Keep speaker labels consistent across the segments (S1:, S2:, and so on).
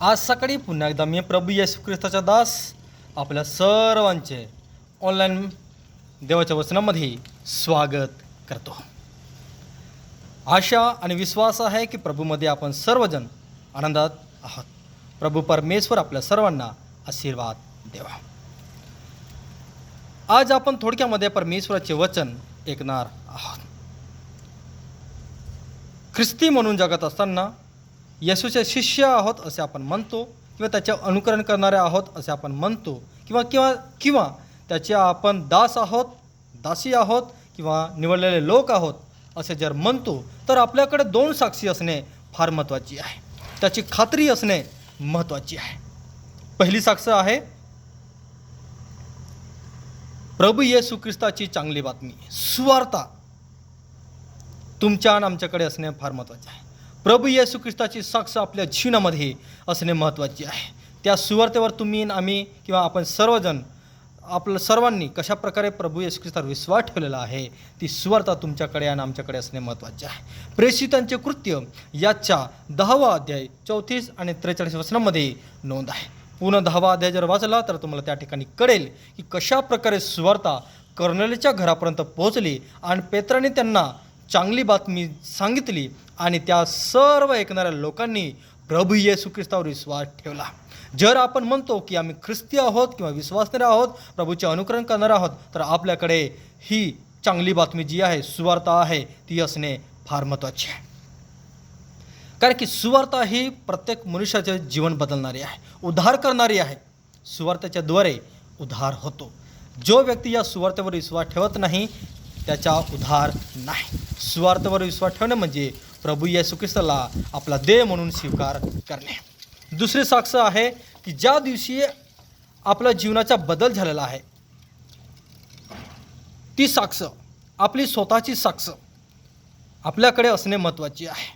S1: आज सकाळी पुन्हा एकदा मी प्रभू येशू ख्रिस्ताचा दास आपल्या सर्वांचे ऑनलाईन देवाच्या वचनामध्ये स्वागत करतो. आशा आणि विश्वास आहे की प्रभूमध्ये आपण सर्वजण आनंदात आहात. प्रभू परमेश्वर आपल्या सर्वांना आशीर्वाद देवा. आज आपण थोडक्यामध्ये परमेश्वराचे वचन ऐकणार आहात. ख्रिस्ती म्हणून जगत असताना येशूचे शिष्य आहोत असे आपण म्हणतो किंवा त्याचे अनुकरण करणारे आहोत असे आपण म्हणतो किंवा किंवा किंवा त्याचे आपण दास आहोत दासी आहोत किंवा निवडलेले लोक आहोत असे जर म्हणतो तर आपल्याकडे दोन साक्षी असणे फार महत्त्वाची आहे. त्याची खात्री असणे महत्त्वाची आहे. पहिली साक्ष आहे प्रभू येशू ख्रिस्ताची चांगली बातमी सुवार्ता तुमच्या आणि आमच्याकडे असणे फार महत्त्वाचे आहे. प्रभू येसू ख्रिस्ताची साक्ष आपल्या जीवनामध्ये असणे महत्त्वाची आहे. त्या सुवार्तेवर तुम्ही आम्ही किंवा आपण सर्वजण आपलं सर्वांनी कशा प्रकारे प्रभू येशू ख्रिस्तावर विश्वास ठेवलेला आहे ती सुवार्ता तुमच्याकडे आणि आमच्याकडे असणे महत्त्वाचे आहे. प्रेषितांचे कृत्य याच्या दहावा अध्याय चौतीस आणि त्रेचाळीस वचनामध्ये नोंद आहे. पूर्ण दहावा अध्याय जर वाचला तर तुम्हाला त्या ठिकाणी कळेल की कशा प्रकारे सुवार्ता कर्नलच्या घरापर्यंत पोहोचली आणि पेत्राने त्यांना चांगली बातमी सांगितली आणि त्या सर्व ऐकणाऱ्या लोकांनी प्रभू येसू ख्रिस्तावर विश्वास ठेवला. जर आपण म्हणतो की आम्ही ख्रिस्ती आहोत किंवा विश्वासणारे आहोत प्रभूचे अनुकरण करणार आहोत तर आपल्याकडे ही चांगली बातमी जी आहे सुवार्ता आहे ती असणे फार महत्त्वाची आहे. कारण की सुवार्ता ही प्रत्येक मनुष्याचे जीवन बदलणारी आहे उद्धार करणारी आहे. सुवार्तेच्याद्वारे उद्धार होतो. जो व्यक्ती या सुवार्तेवर विश्वास ठेवत नाही त्याचा उद्धार नाही. स्वार्थवर विश्वास ठेवणे म्हणजे प्रभू येशू ख्रिस्ताला आपला देह म्हणून स्वीकार करणे. दुसरी साक्ष आहे की ज्या दिवशी आपल्या जीवनाचा बदल झालेला आहे ती साक्ष आपली स्वतःची साक्ष आपल्याकडे असणे महत्त्वाची आहे.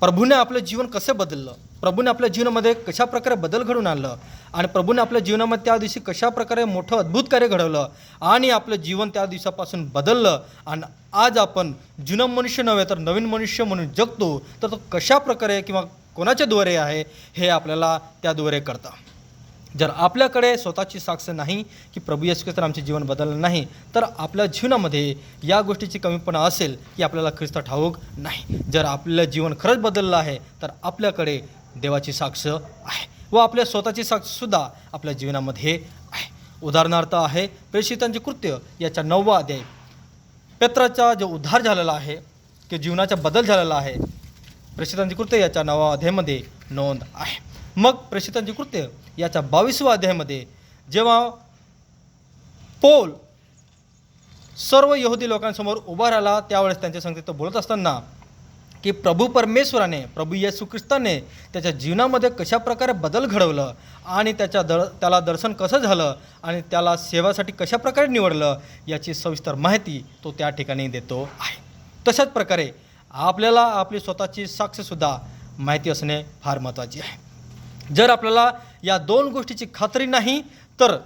S1: प्रभूने आपलं जीवन कसं बदललं? प्रभूने आपल्या जीवनामध्ये कशा प्रकारे बदल घडून आणलं? आणि प्रभूने आपल्या जीवनामध्ये त्या दिवशी कशा प्रकारे मोठं अद्भुत कार्य घडवलं? आणि आपलं जीवन त्या दिवसापासून बदललं? आणि आज आपण जुनं मनुष्य नव्हे तर नवीन मनुष्य म्हणून जगतो तर तो कशा प्रकारे किंवा कोणाच्या द्वारे आहे हे आपल्याला त्याद्वारे करतं जर आपल्याकडे स्वतःची साक्ष नाही की प्रभू येशू ख्रिस्त आमचे जीवन बदललं नाही तर आपल्या जीवनामध्ये या गोष्टीची कमीपणा असेल की आपल्याला ख्रिस्त ठाऊक नाही. जर आपलं जीवन खरंच बदललं आहे तर आपल्याकडे देवाची साक्ष आहे व आपल्या स्वतःची साक्षसुद्धा आपल्या जीवनामध्ये आहे. उदाहरणार्थ आहे प्रेषितांचे कृत्य याच्या नववा अध्याय. पेत्राचा जो उद्धार झालेला आहे की जीवनाचा बदल झालेला आहे प्रेषितांची कृत्य याच्या नववा अध्यायमध्ये नोंद आहे. मग प्रेषितांची कृत्य. याच्या बावीसव्या अध्यायामध्ये जेव्हा पोल सर्व यहुदी लोकांसमोर उभा राहिला त्यावेळेस त्यांच्या संगतीत तो बोलत असताना की प्रभू परमेश्वराने प्रभू येशू ख्रिस्ताने त्याच्या जीवनामध्ये कशा प्रकारे बदल घडवलं आणि त्याच्या दर त्याला दर्शन कसं झालं आणि त्याला सेवासाठी कशा प्रकारे निवडलं याची सविस्तर माहिती तो त्या ठिकाणी देतो आहे. तशाच प्रकारे आपल्याला आपली स्वतःची साक्षसुद्धा माहिती असणे फार महत्त्वाची आहे. जर आपल्याला या दोन गोष्टीची खात्री नाही तर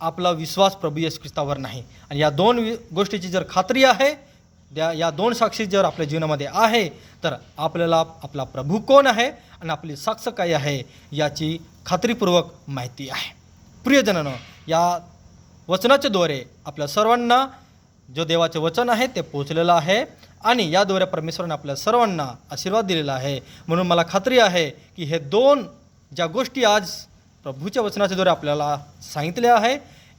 S1: आपला विश्वास प्रभू येस ख्रिस्तावर नाही. आणि या दोन वि गोष्टीची जर खात्री आहे त्या या दोन साक्षी जर आपल्या जीवनामध्ये आहे तर आपल्याला आपला प्रभू कोण आहे आणि आपली साक्ष काय आहे याची खात्रीपूर्वक माहिती आहे. प्रियजनानं या वचनाच्याद्वारे आपल्या सर्वांना जो देवाचे वचन आहे ते पोचलेलं आहे आणि याद्वारे परमेश्वराने आपल्या सर्वांना आशीर्वाद दिलेला आहे. म्हणून मला खात्री आहे की हे दोन ज्या गोष्टी आज प्रभूच्या वचनाच्याद्वारे आपल्याला सांगितल्या आहे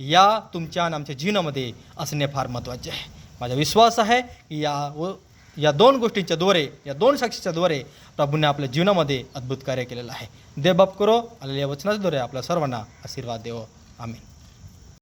S1: या तुमच्या आणि आमच्या जीवनामध्ये असणे फार महत्त्वाचे आहे. माझा विश्वास आहे की या व या दोन गोष्टींच्याद्वारे या दोन साक्षीच्याद्वारे प्रभूने आपल्या जीवनामध्ये अद्भुत कार्य केलेलं आहे. देवबाप करो आलेल्या वचनाच्याद्वारे आपल्या सर्वांना आशीर्वाद देव. आम्ही